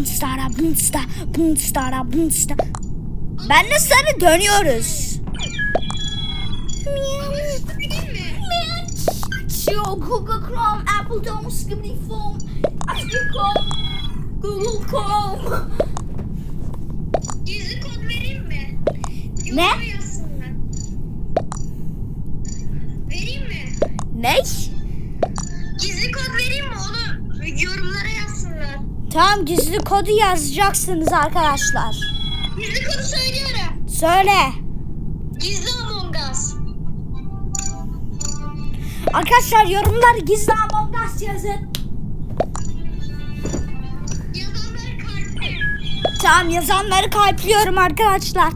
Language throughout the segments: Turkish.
Bınstara bınsta bınstara bınsta. Benle sarı dönüyoruz. Google Chrome, Apple Dome, Skibidi Foam, Apple Chrome, Google Chrome. Gizli kod vereyim mi? Ne? Gizli kodu yazacaksınız arkadaşlar. Gizli kodu söylüyorum. Söyle. Gizli Among Us. Arkadaşlar yorumlar gizli Among Us yazın. Yazanlar kalpli. Tamam yazanları kalpliyorum arkadaşlar.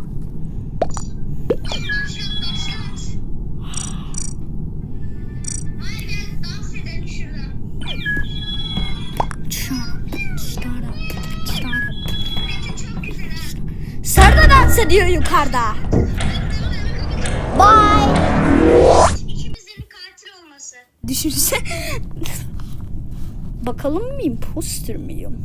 Ediyor yukarıda. Bye. İkimizin katil olması. Düşünse. Bakalım mı imposter miyim?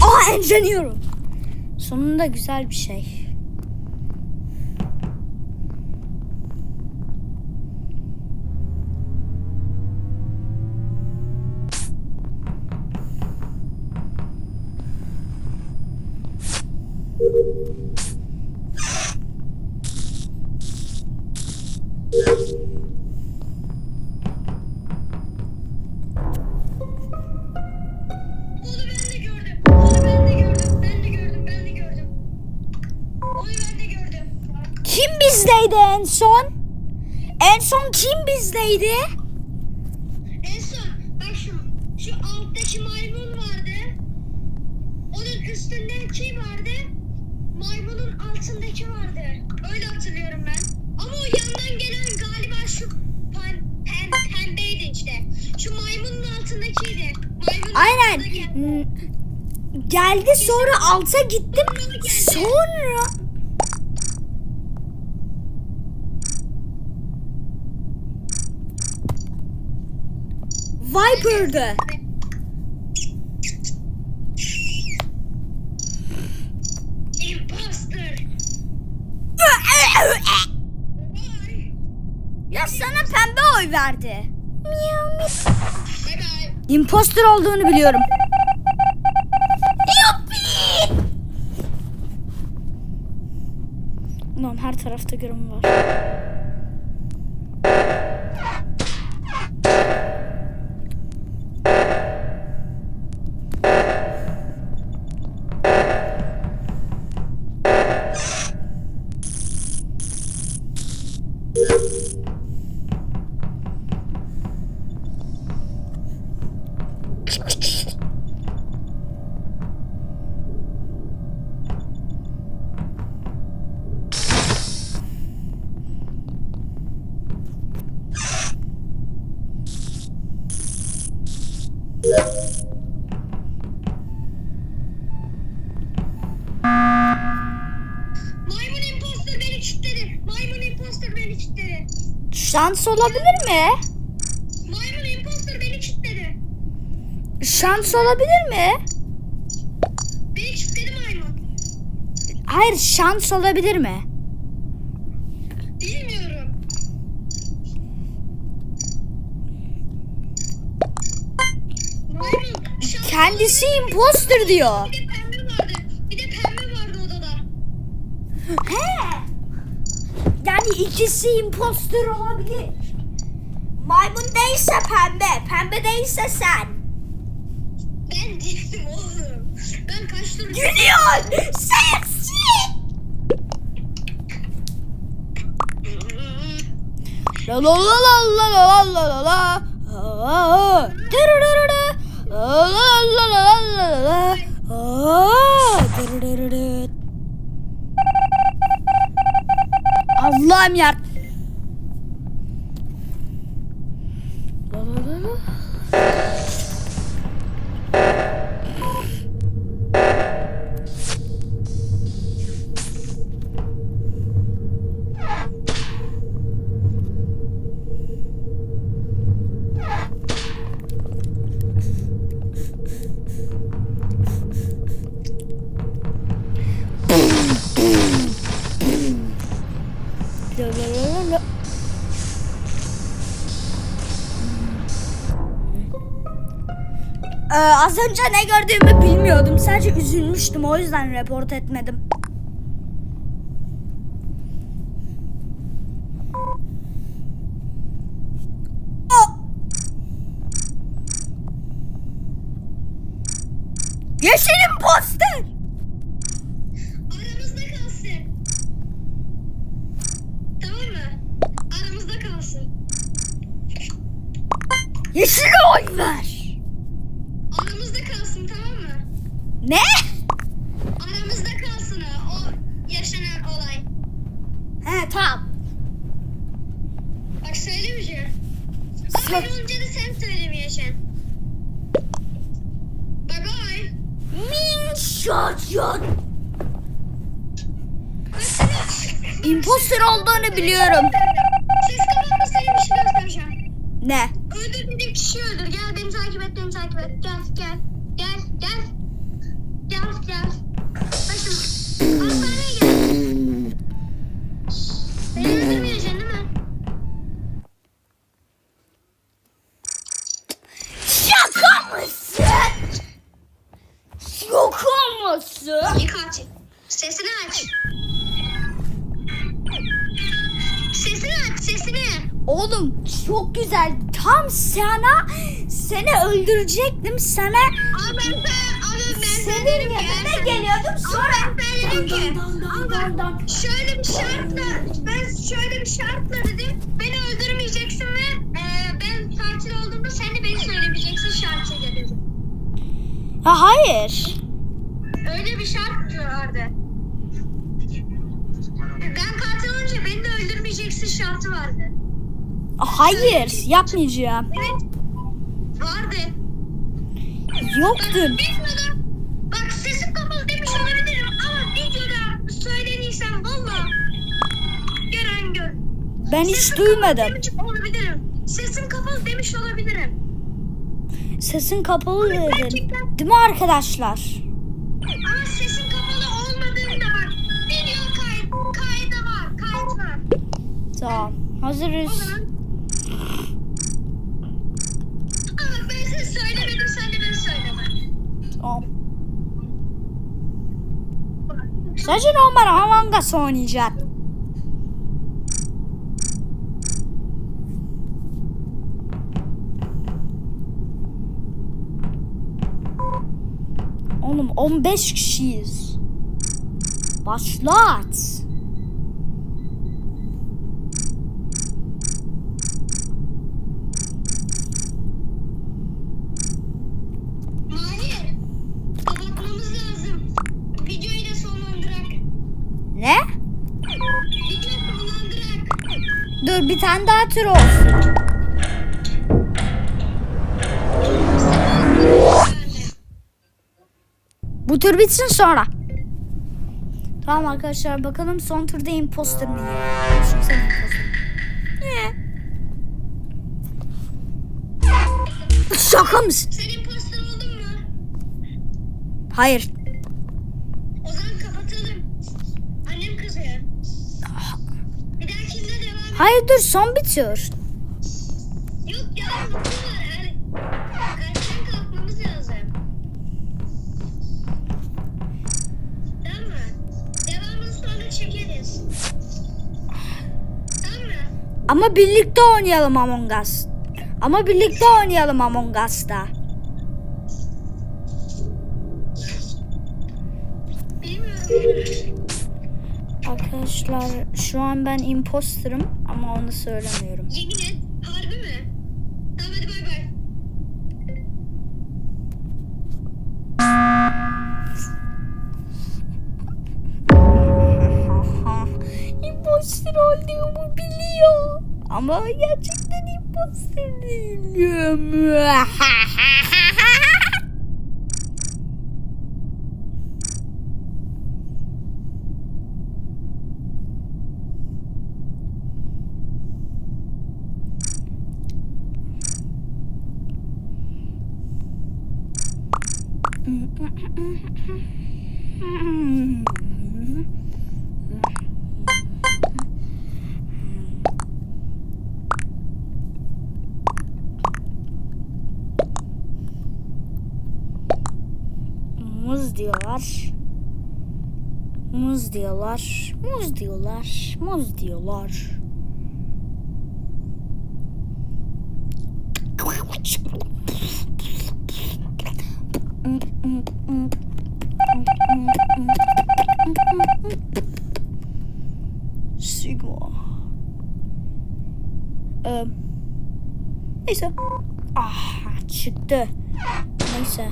Aa engineer'ım. Sonunda güzel bir şey. Kim bizdeydi en son? En son kim bizdeydi? En son bak şu şu alttaki maymun vardı. Onun üstünde şey vardı. Maymunun altındaki vardı. Öyle hatırlıyorum ben. Ama o yandan gelen galiba şu pen, pen, pembeydi işte. Şu maymunun altındakiydi. Maymunun Aynen. altındaki. Geldi sonra alta gittim. Sonra Viper'dı. Imposter. Bye. Ya sana pembe oy verdi. Imposter olduğunu biliyorum. Yuppi! Ulan her tarafta görün var. Şans olabilir mi? Maymun imposter beni kilitledi. Şans olabilir mi? Beni kilitledi maymun. Hayır şans olabilir mi? Bilmiyorum. Maymun şans Kendisi imposter diyor. Bir de pembe vardı. Bir de pembe vardı odada. He. Yani ikisi imposter olabilir. Maymun değilse pembe, pembe değilse sen. Ben değilim oğlum. Ben kaç tur... Gülüyor. Seksi. La la la la la la la la la. La la la la la la la. Aa, tırırırırı. Allah'ım ya. Az önce ne gördüğümü bilmiyordum. Sadece üzülmüştüm. O yüzden report etmedim. Aa! Yeşil imposter. Aramızda kalsın. Tamam mı? Aramızda kalsın. Yeşile oy ver. Aramızda kalsın tamam mı? Ne? Aramızda kalsın o, o yaşanan olay. He tamam. Bak söylemeyeceğim. Ama önce de sen söylemeyeceksin. Bye bye. Min şaşın. Mesela Imposter olduğunu biliyorum. ses kapatma sana bir şey göstereceğim. Ne? Öldür dediğim kişiyi öldür. Gel beni takip et beni takip et. Gel gel. Gel gel. Gel gel. Mısın? Şaka mısın? Katil. Sesini aç. Sesini aç sesini. Oğlum çok güzel. Tam sana seni öldürecektim. Sana Ama ben ama ben sana senin ki. yanına ben- geliyordum Ama sonra. ben dedim ki. Dan, dan, dan, dan, dan. Şöyle bir şartla, ben şöyle bir şartla dedim. Beni öldürmeyeceksin ve e, ben katil olduğumda sen de beni söylemeyeceksin dedim. Ha hayır. Öyle bir şart vardı. Ben katil olunca beni de öldürmeyeceksin şartı vardı. Hayır yapmayacağım. Evet. Vardı. Bak Yoktun. videoda, bak sesim kapalı demiş olabilirim ama videoda söylediysem valla gören gör. Ben hiç Sesim duymadım. kapalı demiş olabilirim. Sesim kapalı demiş olabilirim. Sesin kapalı dedin. Gerçekten. Değil mi arkadaşlar? Ama sesin kapalı olmadığında bak. Video kayıt, kaydı var. Kayıt var. Tamam. Hazırız. Ama ben size söylemedim sen de beni söyleme. Tamam. Sadece normal Among Us oynayacağım. Oğlum 15 kişiyiz. Başlat. Ne? Dur bir tane daha tür olsun. Tur bitsin sonra. Tamam arkadaşlar bakalım son turda imposter? Şimdi sen imposter. Şaka mısın? Sen imposter oldun mu? Hayır. O zaman kapatalım. Annem kızıyor. Bir dahakinde devam Hayır dur son bitiyor. Ama birlikte oynayalım Among Us. Ama birlikte oynayalım Among Us'ta. Arkadaşlar şu an ben imposterım ama onu söylemiyorum. Yemin Ama gerçekten imposter değilim. Mm-hmm. muz diyorlar. Muz diyorlar. Muz diyorlar. Muz diyorlar. Sigma. Ee, neyse. Ah çıktı. Neyse.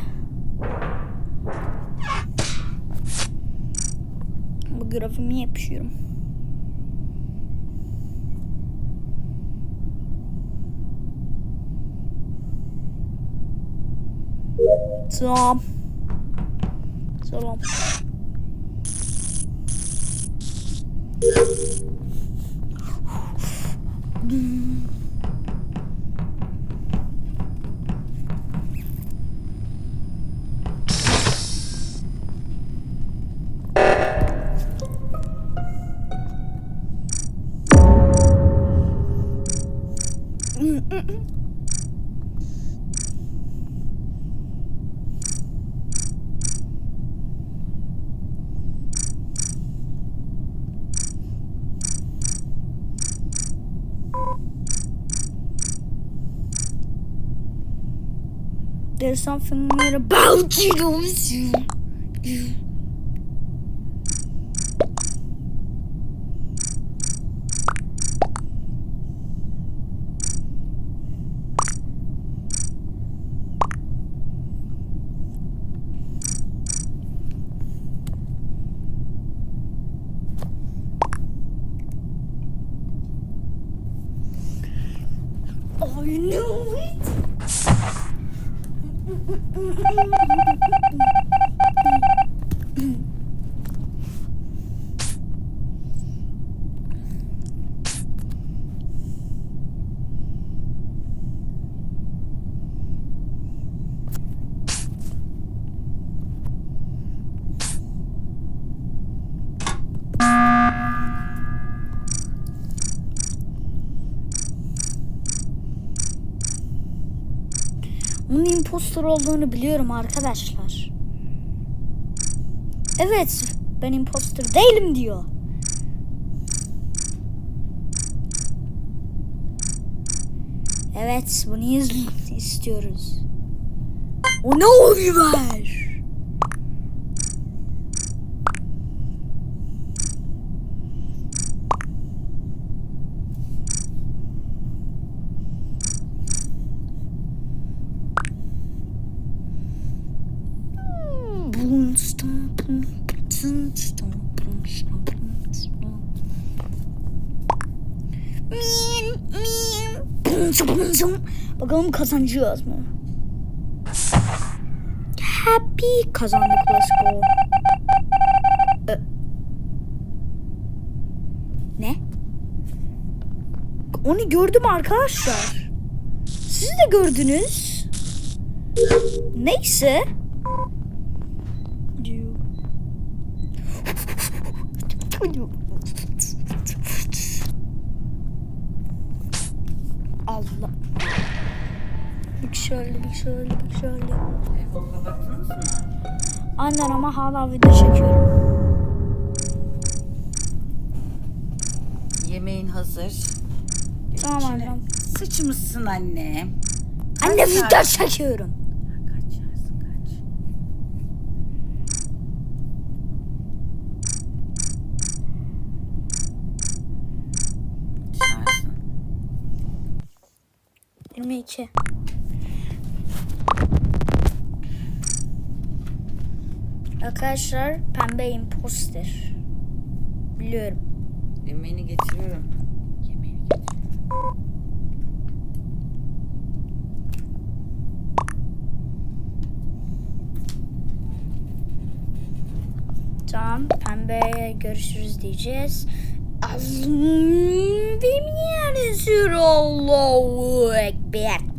Bu grafimi yapıyorum. Tamam. Tamam. There's something weird about you. don't you? You- Onun impostor olduğunu biliyorum arkadaşlar. Evet, ben impostor değilim diyor. Evet, bunu istiyoruz. O ne Oliver? Bakalım kazanacağız mı? Happy kazandık let's go. Ne? Onu gördüm arkadaşlar. Siz de gördünüz. Neyse. Allah. Bir şöyle, bir şöyle, bir. Telefonu kapattınız mı? Aynen ama hala video çekiyorum. Yemeğin hazır. Tamam İçine annem. Sıçmışsın anne. Anne Kaç video saat- çekiyorum. Kaç yersin kaç. Dışarısın. 22. Arkadaşlar pembe imposter. Biliyorum. Yemeğini getiriyorum. Yemeğini getiriyorum. Tamam pembeye görüşürüz diyeceğiz. Benim yani sür Allahu Ekber.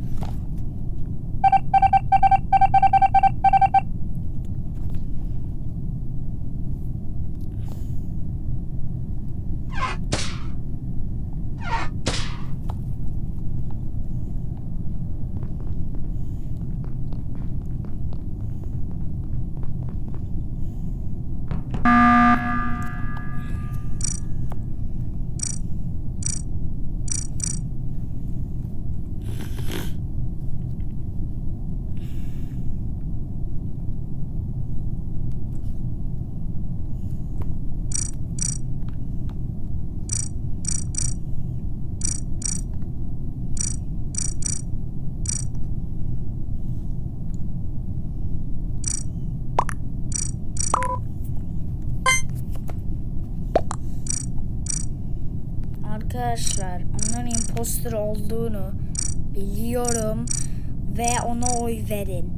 Arkadaşlar onun imposter olduğunu biliyorum ve ona oy verin.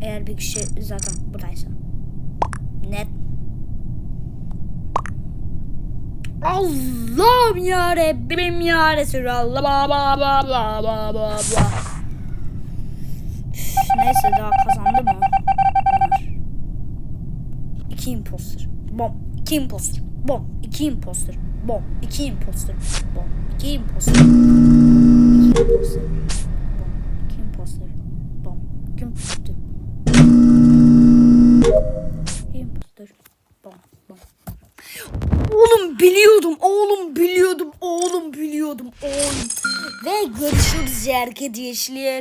Eğer bir kişi zaten buradaysa. Net. Allah'ım ya Rabbim ya Resulallah bla bla bla bla bla bla bla. Neyse daha kazandı mı? İki imposter. Bom. İki imposter. Bom. İki imposter. Bom. İki imposter. Bom. İki imposter. İki imposter. Bom. İki imposter. Bom. İki imposter. İmposter. Bom. Bom. Oğlum biliyordum. Oğlum biliyordum. Oğlum biliyordum. Oğlum. Ve görüşürüz arkadaşlar.